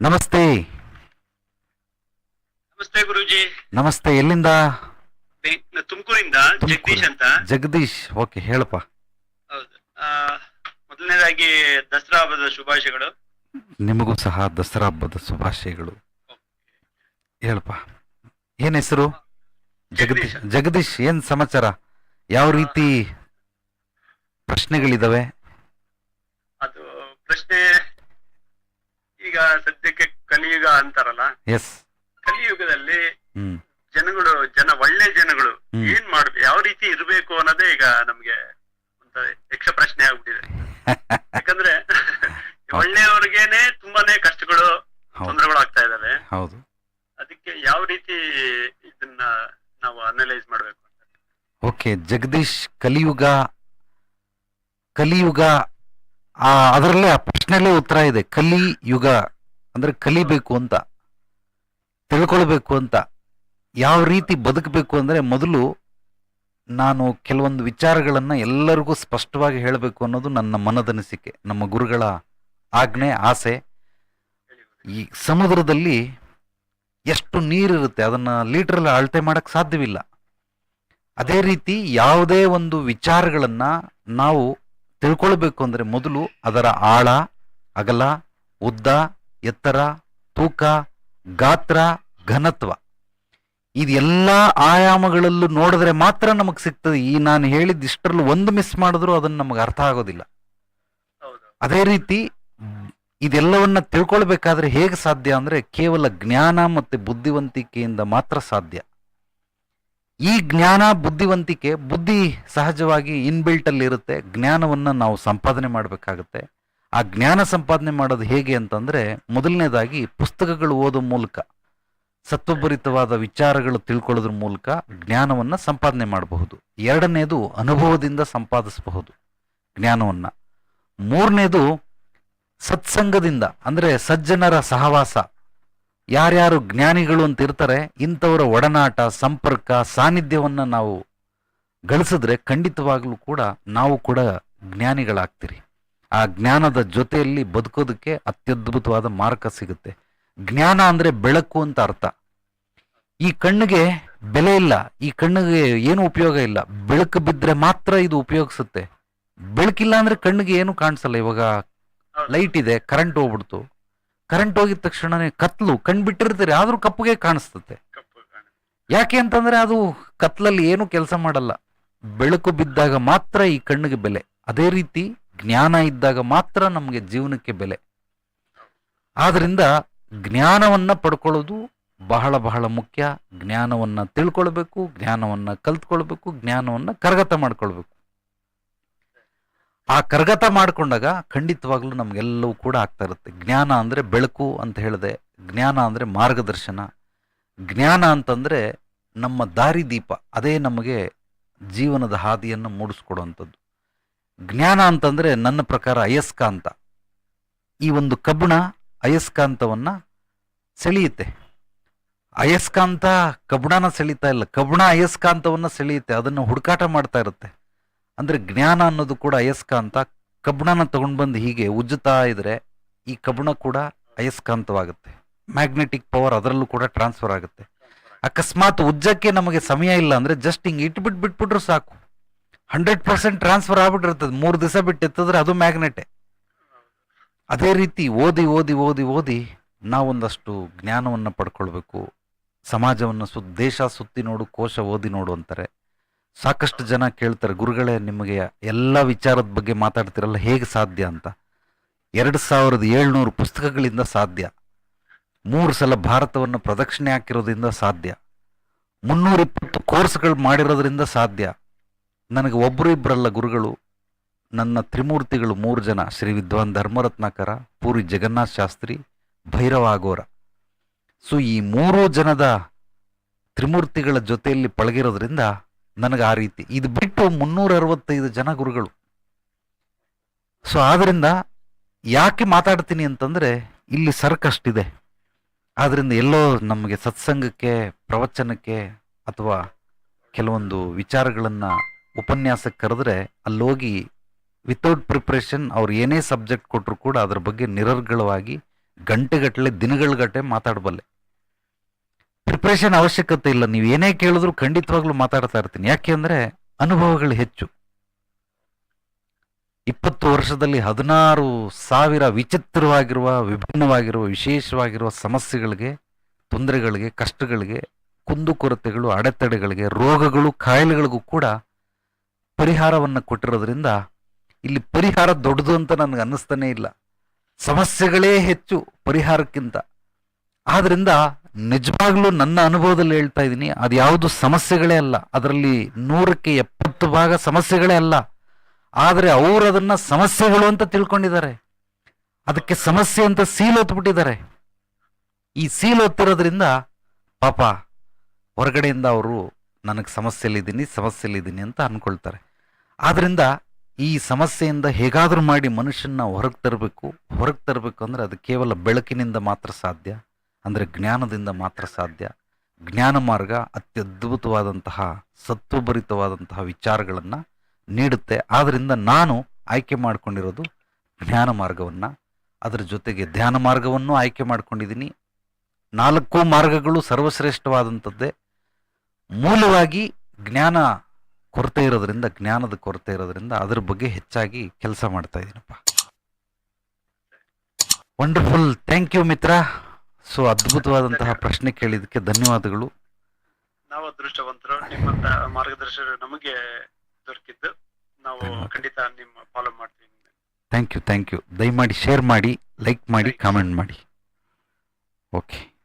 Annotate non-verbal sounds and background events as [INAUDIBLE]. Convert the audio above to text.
ನಮಸ್ತೆ. ನಮಸ್ತೆ ಗುರುಜಿ. ನಮಸ್ತೆ ಎಲ್ಲಿಂದ? ತುಮಕೂರಿಂದ ತುಮ್ಕೂರು. ಜಗದೀಶ್ ಅಂತ. ಜಗದೀಶ್ ಓಕೆ ಹೇಳಪ್ಪ. ಹೌದು. ಮೊದಲನೇದಾಗಿ ದಸರಾ ಹಬ್ಬದ ಶುಭಾಶಯಗಳು. ನಿಮಗೂ ಸಹ ದಸರಾ ಹಬ್ಬದ ಶುಭಾಶಯಗಳು. ಹೇಳಪ್ಪ. ಏನ್ ಹೆಸರು? ಜಗದೀಶ್. ಜಗದೀಶ್ ಏನ್ ಸಮಾಚಾರ? ಯಾವ ರೀತಿ ಪ್ರಶ್ನೆಗಳಿದಾವೆ ಅದು ಪ್ರಶ್ನೆ ಈಗ ಸದ್ಯಕ್ಕೆ ಕಲಿಯುಗ ಅಂತಾರಲ್ಲ? ಎಸ್ ಕಲಿಯುಗದಲ್ಲಿ ಜನಗಳು ಜನ ಒಳ್ಳೆ ಜನಗಳು. ಏನ್ ಮಾಡ್ಬೇಕು ಯಾವ ರೀತಿ ಇರಬೇಕು ಅನ್ನೋದೇ ಈಗ ನಮ್ಗೆ ಯಕ್ಷ ಪ್ರಶ್ನೆ ಆಗ್ಬಿಟ್ಟಿದೆ. [LAUGHS] ಯಾಕಂದ್ರೆ [LAUGHS] ಒಳ್ಳೆಯವ್ರಿಗೇನೆ ತುಂಬಾನೇ ಕಷ್ಟಗಳು ತೊಂದರೆಗಳು ಆಗ್ತಾ ಇದಾವೆ. ಹೌದು. ಅದಕ್ಕೆ ಯಾವ ರೀತಿ ಇದನ್ನ ನಾವು ಅನಲೈಸ್ ಮಾಡ್ಬೇಕು ಅಂತ? ಓಕೆ ಜಗದೀಶ್ ಕಲಿಯುಗ ಕಲಿಯುಗ ಆ, ಅದರಲ್ಲೇ ಆ ಪ್ರಶ್ನೆಯಲ್ಲೇ ಉತ್ತರ ಇದೆ. ಕಲಿ ಯುಗ ಅಂದ್ರೆ ಕಲಿಬೇಕು ಅಂತ, ತಿಳ್ಕೊಳ್ಬೇಕು ಅಂತ, ಯಾವ ರೀತಿ ಬದುಕಬೇಕು ಅಂದ್ರೆ ಮೊದಲು ನಾನು ಕೆಲವೊಂದು ವಿಚಾರಗಳನ್ನು ಎಲ್ಲರಿಗೂ ಸ್ಪಷ್ಟವಾಗಿ ಹೇಳಬೇಕು ಅನ್ನೋದು ನನ್ನ ಮನದನಿಸಿಕೆ, ನಮ್ಮ ಗುರುಗಳ ಆಜ್ಞೆ, ಆಸೆ. ಈ ಸಮುದ್ರದಲ್ಲಿ ಎಷ್ಟು ನೀರಿರುತ್ತೆ, ಅದನ್ನ ಲೀಟ್ರಲ್ಲಿ ಅಳತೆ ಮಾಡೋಕ್ಕೆ ಸಾಧ್ಯವಿಲ್ಲ. ಅದೇ ರೀತಿ ಯಾವುದೇ ಒಂದು ವಿಚಾರಗಳನ್ನು ನಾವು ತಿಳ್ಕೊಳ್ಬೇಕು ಅಂದರೆ ಮೊದಲು ಅದರ ಆಳ ಅಗಲ ಉದ್ದ ಎತ್ತರ ತೂಕ ಗಾತ್ರ ಘನತ್ವ. ಇದೆಲ್ಲ ಆಯಾಮಗಳಲ್ಲೂ ನೋಡಿದ್ರೆ ಮಾತ್ರ ನಮಗೆ ಸಿಗ್ತದೆ. ಈ ನಾನು ಹೇಳಿದ ಇಷ್ಟರಲ್ಲೂ ಒಂದು ಮಿಸ್ ಮಾಡಿದ್ರು ಅದನ್ನ ನಮಗೆ ಅರ್ಥ ಆಗೋದಿಲ್ಲ. ಅದೇ ರೀತಿ ಇದೆಲ್ಲವನ್ನ ತಿಳ್ಕೊಳ್ಬೇಕಾದ್ರೆ ಹೇಗೆ ಸಾಧ್ಯ ಅಂದ್ರೆ ಕೇವಲ ಜ್ಞಾನ ಮತ್ತೆ ಬುದ್ಧಿವಂತಿಕೆಯಿಂದ ಮಾತ್ರ ಸಾಧ್ಯ. ಈ ಜ್ಞಾನ ಬುದ್ಧಿವಂತಿಕೆ, ಬುದ್ಧಿ ಸಹಜವಾಗಿ ಇನ್ಬಿಲ್ಟ್ ಅಲ್ಲಿ ಇರುತ್ತೆ ಜ್ಞಾನವನ್ನ ನಾವು ಸಂಪಾದನೆ ಮಾಡಬೇಕಾಗುತ್ತೆ. ಆ ಜ್ಞಾನ ಸಂಪಾದನೆ ಮಾಡೋದು ಹೇಗೆ ಅಂತಂದ್ರೆ, ಮೊದಲನೇದಾಗಿ ಪುಸ್ತಕಗಳು ಓದೋ ಮೂಲಕ, ಸತ್ವಭರಿತವಾದ ವಿಚಾರಗಳು ತಿಳ್ಕೊಳ್ಳೋದ್ರ ಮೂಲಕ ಜ್ಞಾನವನ್ನು ಸಂಪಾದನೆ ಮಾಡಬಹುದು. ಎರಡನೇದು ಅನುಭವದಿಂದ ಸಂಪಾದಿಸಬಹುದು ಜ್ಞಾನವನ್ನು. ಮೂರನೇದು ಸತ್ಸಂಗದಿಂದ, ಅಂದ್ರೆ ಸಜ್ಜನರ ಸಹವಾಸ ಯಾರ್ಯಾರು ಜ್ಞಾನಿಗಳು ಅಂತ ಇರ್ತಾರೆ, ಇಂಥವರ ಒಡನಾಟ, ಸಂಪರ್ಕ, ಸಾನ್ನಿಧ್ಯವನ್ನು ನಾವು ಗಳಿಸಿದ್ರೆ ಖಂಡಿತವಾಗಲೂ ಕೂಡ ನಾವು ಕೂಡ ಜ್ಞಾನಿಗಳಾಗ್ತೀರಿ. ಆ ಜ್ಞಾನದ ಜೊತೆಯಲ್ಲಿ ಬದುಕೋದಕ್ಕೆ ಅತ್ಯದ್ಭುತವಾದ ಮಾರ್ಗ ಸಿಗುತ್ತೆ. ಜ್ಞಾನ ಅಂದರೆ ಬೆಳಕು ಅಂತ ಅರ್ಥ. ಈ ಕಣ್ಣಿಗೆ ಬೆಲೆ ಇಲ್ಲ, ಈ ಕಣ್ಣಿಗೆ ಏನು ಉಪಯೋಗ ಇಲ್ಲ. ಬೆಳಕು ಬಿದ್ದರೆ ಮಾತ್ರ ಇದು ಉಪಯೋಗಿಸುತ್ತೆ. ಬೆಳಕಿಲ್ಲ ಅಂದರೆ ಕಣ್ಣಿಗೆ ಏನು ಕಾಣಿಸಲ್ಲ. ಇವಾಗ ಲೈಟ್ ಇದೆ ಕರೆಂಟ್ ಹೋಗ್ಬಿಡ್ತು. ಕರೆಂಟ್ ಹೋಗಿದ ತಕ್ಷಣನೇ ಕತ್ಲು ಕಣ್ ಬಿಟ್ಟಿರ್ತೀರಿ ಆದ್ರೂ ಕಪ್ಪುಗೆ ಕಾಣಿಸ್ತತೆ ಯಾಕೆ ಅಂತಂದ್ರೆ ಅದು ಕತ್ಲಲ್ಲಿ ಏನು ಕೆಲಸ ಮಾಡಲ್ಲ. ಬೆಳಕು ಬಿದ್ದಾಗ ಮಾತ್ರ ಈ ಕಣ್ಣಿಗೆ ಬೆಲೆ. ಅದೇ ರೀತಿ ಜ್ಞಾನ ಇದ್ದಾಗ ಮಾತ್ರ ನಮಗೆ ಜೀವನಕ್ಕೆ ಬೆಲೆ. ಆದ್ರಿಂದ ಜ್ಞಾನವನ್ನ ಪಡ್ಕೊಳ್ಳೋದು ಬಹಳ ಬಹಳ ಮುಖ್ಯ. ಜ್ಞಾನವನ್ನ ತಿಳ್ಕೊಳ್ಬೇಕು ಜ್ಞಾನವನ್ನ ಕಲ್ತ್ಕೊಳ್ಬೇಕು ಜ್ಞಾನವನ್ನ ಕರಗತ ಮಾಡ್ಕೊಳ್ಬೇಕು. ಆ ಕರಗತ ಮಾಡಿಕೊಂಡಾಗ ಖಂಡಿತವಾಗ್ಲೂ ನಮಗೆಲ್ಲವೂ ಕೂಡ ಆಗ್ತಾ ಇರುತ್ತೆ. ಜ್ಞಾನ ಅಂದರೆ ಬೆಳಕು ಅಂತ ಹೇಳಿದೆ. ಜ್ಞಾನ ಅಂದರೆ ಮಾರ್ಗದರ್ಶನ. ಜ್ಞಾನ ಅಂತಂದರೆ ನಮ್ಮ ದಾರಿದೀಪ ಅದೇ ನಮಗೆ ಜೀವನದ ಹಾದಿಯನ್ನು ಮೂಡಿಸ್ಕೊಡುವಂಥದ್ದು. ಜ್ಞಾನ ಅಂತಂದರೆ ನನ್ನ ಪ್ರಕಾರ ಅಯಸ್ಕಾಂತ. ಈ ಒಂದು ಕಬ್ಬಣ ಅಯಸ್ಕಾಂತವನ್ನು ಸೆಳೆಯುತ್ತೆ. ಅಯಸ್ಕಾಂತ ಕಬ್ಬಣನ ಸೆಳೀತಾ ಇಲ್ಲ. ಕಬ್ಬಣ ಅಯಸ್ಕಾಂತವನ್ನು ಸೆಳೆಯುತ್ತೆ. ಅದನ್ನು ಹುಡುಕಾಟ ಮಾಡ್ತಾ ಇರುತ್ತೆ. ಅಂದ್ರೆ ಜ್ಞಾನ ಅನ್ನೋದು ಕೂಡ ಅಯಸ್ಕಾಂತ ಕಬ್ಬಣನ ತಗೊಂಡು ಬಂದು ಹೀಗೆ ಉಜ್ಜುತ್ತಾ ಇದ್ರೆ ಈ ಕಬ್ಬಣ ಕೂಡ ಅಯಸ್ಕಾಂತವಾಗುತ್ತೆ ಮ್ಯಾಗ್ನೆಟಿಕ್ ಪವರ್ ಅದರಲ್ಲೂ ಕೂಡ ಟ್ರಾನ್ಸ್ಫರ್ ಆಗುತ್ತೆ. ಅಕಸ್ಮಾತ್ ಉಜ್ಜಕ್ಕೆ ನಮಗೆ ಸಮಯ ಇಲ್ಲ ಅಂದ್ರೆ ಜಸ್ಟ್ ಹಿಂಗೆ ಇಟ್ಬಿಟ್ಟು ಬಿಟ್ಬಿಟ್ರು ಸಾಕು. ಹಂಡ್ರೆಡ್ ಪರ್ಸೆಂಟ್ ಟ್ರಾನ್ಸ್ಫರ್ ಆಗ್ಬಿಟ್ಟಿರ್ತದೆ. ಮೂರು ದಿವಸ ಬಿಟ್ಟು ಎತ್ತಿದ್ರೆ ಅದು ಮ್ಯಾಗ್ನೆಟೆ ಅದೇ ರೀತಿ ಓದಿ ಓದಿ ಓದಿ ಓದಿ ನಾವೊಂದಷ್ಟು ಜ್ಞಾನವನ್ನು ಪಡ್ಕೊಳ್ಬೇಕು. ಸಮಾಜವನ್ನು ಸು ದೇಶ ಸುತ್ತಿ ನೋಡು, ಕೋಶ ಓದಿ ನೋಡು ಅಂತಾರೆ. ಸಾಕಷ್ಟು ಜನ ಕೇಳ್ತಾರೆ, ಗುರುಗಳೇ, ನಿಮಗೆ ಎಲ್ಲ ವಿಚಾರದ ಬಗ್ಗೆ ಮಾತಾಡ್ತಿರಲ್ಲ, ಹೇಗೆ ಸಾಧ್ಯ ಅಂತ. ಎರಡು ಸಾವಿರದ ಏಳ್ನೂರು ಪುಸ್ತಕಗಳಿಂದ ಸಾಧ್ಯ. ಮೂರು ಸಲ ಭಾರತವನ್ನು ಪ್ರದಕ್ಷಿಣೆ ಹಾಕಿರೋದ್ರಿಂದ ಸಾಧ್ಯ. ಮುನ್ನೂರ ಇಪ್ಪತ್ತು ಕೋರ್ಸ್ಗಳು ಮಾಡಿರೋದ್ರಿಂದ ಸಾಧ್ಯ. ನನಗೆ ಒಬ್ಬರು ಇಬ್ಬರಲ್ಲ ಗುರುಗಳು. ನನ್ನ ತ್ರಿಮೂರ್ತಿಗಳು ಮೂರು ಜನ, ಶ್ರೀ ವಿದ್ವಾನ್ ಧರ್ಮರತ್ನಾಕರ, ಪೂರಿ ಜಗನ್ನಾಥ ಶಾಸ್ತ್ರಿ, ಭೈರವ ಆಗೋರ. ಸೊ ಈ ಮೂರು ಜನದ ತ್ರಿಮೂರ್ತಿಗಳ ಜೊತೆಯಲ್ಲಿ ಪಳಗಿರೋದ್ರಿಂದ ನನಗೆ ಆ ರೀತಿ. ಇದು ಬಿಟ್ಟು ಮುನ್ನೂರ ಅರವತ್ತೈದು ಜನ ಗುರುಗಳು. ಸೊ ಆದ್ದರಿಂದ ಯಾಕೆ ಮಾತಾಡ್ತೀನಿ ಅಂತಂದ್ರೆ ಇಲ್ಲಿ ಸರ್ಕಷ್ಟಿದೆ. ಆದ್ದರಿಂದ ಎಲ್ಲೋ ನಮಗೆ ಸತ್ಸಂಗಕ್ಕೆ, ಪ್ರವಚನಕ್ಕೆ ಅಥವಾ ಕೆಲವೊಂದು ವಿಚಾರಗಳನ್ನು ಉಪನ್ಯಾಸಕ್ಕೆ ಕರೆದ್ರೆ ಅಲ್ಲೋಗಿ ವಿತೌಟ್ ಪ್ರಿಪ್ರೇಷನ್ ಅವ್ರು ಏನೇ ಸಬ್ಜೆಕ್ಟ್ ಕೊಟ್ಟರು ಕೂಡ ಅದ್ರ ಬಗ್ಗೆ ನಿರರ್ಗಳವಾಗಿ ಗಂಟೆಗಟ್ಟಲೆ ದಿನಗಳಗಟ್ಟೆ ಮಾತಾಡಬಲ್ಲೆ. ಪ್ರಿಪ್ರೇಷನ್ ಅವಶ್ಯಕತೆ ಇಲ್ಲ. ನೀವು ಏನೇ ಕೇಳಿದ್ರು ಖಂಡಿತವಾಗ್ಲೂ ಮಾತಾಡ್ತಾ ಇರ್ತೀನಿ. ಯಾಕೆ ಅಂದರೆ ಅನುಭವಗಳು ಹೆಚ್ಚು. ಇಪ್ಪತ್ತು ವರ್ಷದಲ್ಲಿ ಹದಿನಾರು ಸಾವಿರ ವಿಚಿತ್ರವಾಗಿರುವ, ವಿಭಿನ್ನವಾಗಿರುವ, ವಿಶೇಷವಾಗಿರುವ ಸಮಸ್ಯೆಗಳಿಗೆ, ತೊಂದರೆಗಳಿಗೆ, ಕಷ್ಟಗಳಿಗೆ ಕುಂದುಕೊರತೆಗಳು ಅಡೆತಡೆಗಳಿಗೆ, ರೋಗಗಳು, ಕಾಯಿಲೆಗಳಿಗೂ ಕೂಡ ಪರಿಹಾರವನ್ನು ಕೊಟ್ಟಿರೋದ್ರಿಂದ ಇಲ್ಲಿ ಪರಿಹಾರ ದೊಡ್ಡದು ಅಂತ ನನಗೆ ಅನ್ನಿಸ್ತಾನೇ ಇಲ್ಲ. ಸಮಸ್ಯೆಗಳೇ ಹೆಚ್ಚು ಪರಿಹಾರಕ್ಕಿಂತ. ಆದ್ರಿಂದ ನಿಜವಾಗ್ಲೂ ನನ್ನ ಅನುಭವದಲ್ಲಿ ಹೇಳ್ತಾ ಇದ್ದೀನಿ, ಅದು ಯಾವುದು ಸಮಸ್ಯೆಗಳೇ ಅಲ್ಲ. ಅದರಲ್ಲಿ ನೂರಕ್ಕೆ ಎಪ್ಪತ್ತು ಭಾಗ ಸಮಸ್ಯೆಗಳೇ ಅಲ್ಲ. ಆದರೆ ಅವರು ಅದನ್ನ ಸಮಸ್ಯೆಗಳು ಅಂತ ತಿಳ್ಕೊಂಡಿದ್ದಾರೆ. ಅದಕ್ಕೆ ಸಮಸ್ಯೆ ಅಂತ ಸೀಲ್ ಹೊತ್ಬಿಟ್ಟಿದ್ದಾರೆ. ಈ ಸೀಲ್ ಹೊತ್ತಿರೋದ್ರಿಂದ ಪಾಪ ಹೊರಗಡೆಯಿಂದ ಅವರು ನನಗೆ ಸಮಸ್ಯೆಲಿದ್ದೀನಿ ಸಮಸ್ಯೆಲಿದ್ದೀನಿ ಅಂತ ಅನ್ಕೊಳ್ತಾರೆ. ಆದ್ದರಿಂದ ಈ ಸಮಸ್ಯೆಯಿಂದ ಹೇಗಾದರೂ ಮಾಡಿ ಮನುಷ್ಯನ ಹೊರಗೆ ತರಬೇಕು ಹೊರಗೆ ತರಬೇಕು ಅಂದ್ರೆ ಅದು ಕೇವಲ ಬೆಳಕಿನಿಂದ ಮಾತ್ರ ಸಾಧ್ಯ. ಅಂದ್ರೆ ಜ್ಞಾನದಿಂದ ಮಾತ್ರ ಸಾಧ್ಯ. ಜ್ಞಾನ ಮಾರ್ಗ ಅತ್ಯದ್ಭುತವಾದಂತಹ, ಸತ್ವಭರಿತವಾದಂತಹ ವಿಚಾರಗಳನ್ನು ನೀಡುತ್ತೆ. ಆದ್ದರಿಂದ ನಾನು ಆಯ್ಕೆ ಮಾಡ್ಕೊಂಡಿರೋದು ಜ್ಞಾನ ಮಾರ್ಗವನ್ನು. ಅದರ ಜೊತೆಗೆ ಧ್ಯಾನ ಮಾರ್ಗವನ್ನು ಆಯ್ಕೆ ಮಾಡ್ಕೊಂಡಿದ್ದೀನಿ ನಾಲ್ಕು ಮಾರ್ಗಗಳು ಸರ್ವಶ್ರೇಷ್ಠವಾದಂಥದ್ದೇ. ಮೂಲವಾಗಿ ಜ್ಞಾನ ಕೊರತೆ ಇರೋದ್ರಿಂದ, ಜ್ಞಾನದ ಕೊರತೆ ಇರೋದ್ರಿಂದ ಅದ್ರ ಬಗ್ಗೆ ಹೆಚ್ಚಾಗಿ ಕೆಲಸ ಮಾಡ್ತಾ ಇದ್ದೀನಪ್ಪ ವಂಡರ್ಫುಲ್ ಥ್ಯಾಂಕ್ ಯು ಮಿತ್ರ. ಸೊ ಅದ್ಭುತವಾದಂತಹ ಪ್ರಶ್ನೆ ಕೇಳಿದಕ್ಕೆ ಧನ್ಯವಾದಗಳು. ನಾವು ಅದೃಷ್ಟವಂತರು. ನಿಮ್ಮಂತ ಮಾರ್ಗದರ್ಶನ ನಮಗೆ ದೊರಕಿದ್ದು. ನಾವು ಖಂಡಿತ ನಿಮ್ಮ ಫಾಲೋ ಮಾಡ್ತೀವಿ. ಥ್ಯಾಂಕ್ ಯು ಥ್ಯಾಂಕ್ ಯು ದಯಮಾಡಿ ಶೇರ್ ಮಾಡಿ ಲೈಕ್ ಮಾಡಿ ಕಾಮೆಂಟ್ ಮಾಡಿ. ಓಕೆ